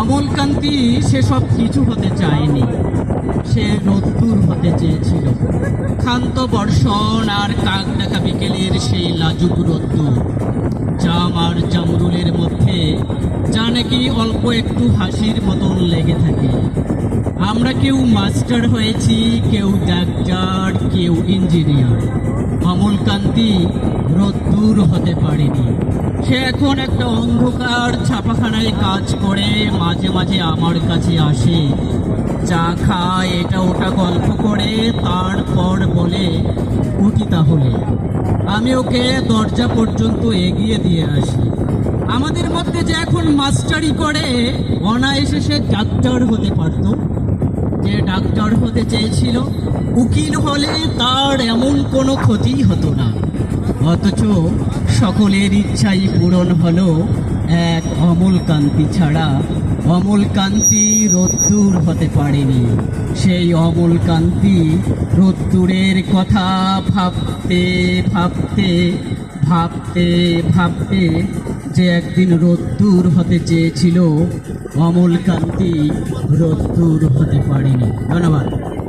অমলকান্তি সেসব কিছু হতে চায়নি। সে রোদ্দুর হতে চেয়েছিল। ক্ষান্ত বর্ষণ আর কাক ডাকা বিকেলের সেই লাজুক রোদ্দুর। জাম আর জামরুলের মধ্যে যা নাকি অল্প একটু হাসির মতন লেগে থাকে। আমরা কেউ মাস্টার হয়েছি, কেউ ডাক্তার, কেউ ইঞ্জিনিয়ার। অমলকান্তি রোদ্দুর হতে পারেনি। সে এখন একটা অন্ধকার ছাপাখানায় কাজ করে মাঝে মাঝে আমার কাছে আসে। চা খায়, এটা ওটা গল্প করে, তারপর বলে, উঠি তাহলে। আমি ওকে দরজা পর্যন্ত এগিয়ে দিয়ে আসি। আমাদের মধ্যে যে এখন মাস্টারি করে, অনায়াসে সে ডাক্তার হতে পারত। যে ডাক্তার হতে চেয়েছিল, উকিল হলে তার এমন কোনো ক্ষতি হতো না। অথচ সকলের ইচ্ছাই পূরণ হলো এক অমল কান্তি ছাড়া। অমল কান্তি রোদ্দুর হতে পারেনি। সেই অমল কান্তি রোদ্দুরের কথা ভাবতে ভাবতে ভাবতে ভাবতে যে একদিন রোদ্দুর হতে চেয়েছিল, অমল কান্তি রোদ্দুর হতে পারেনি। ধন্যবাদ।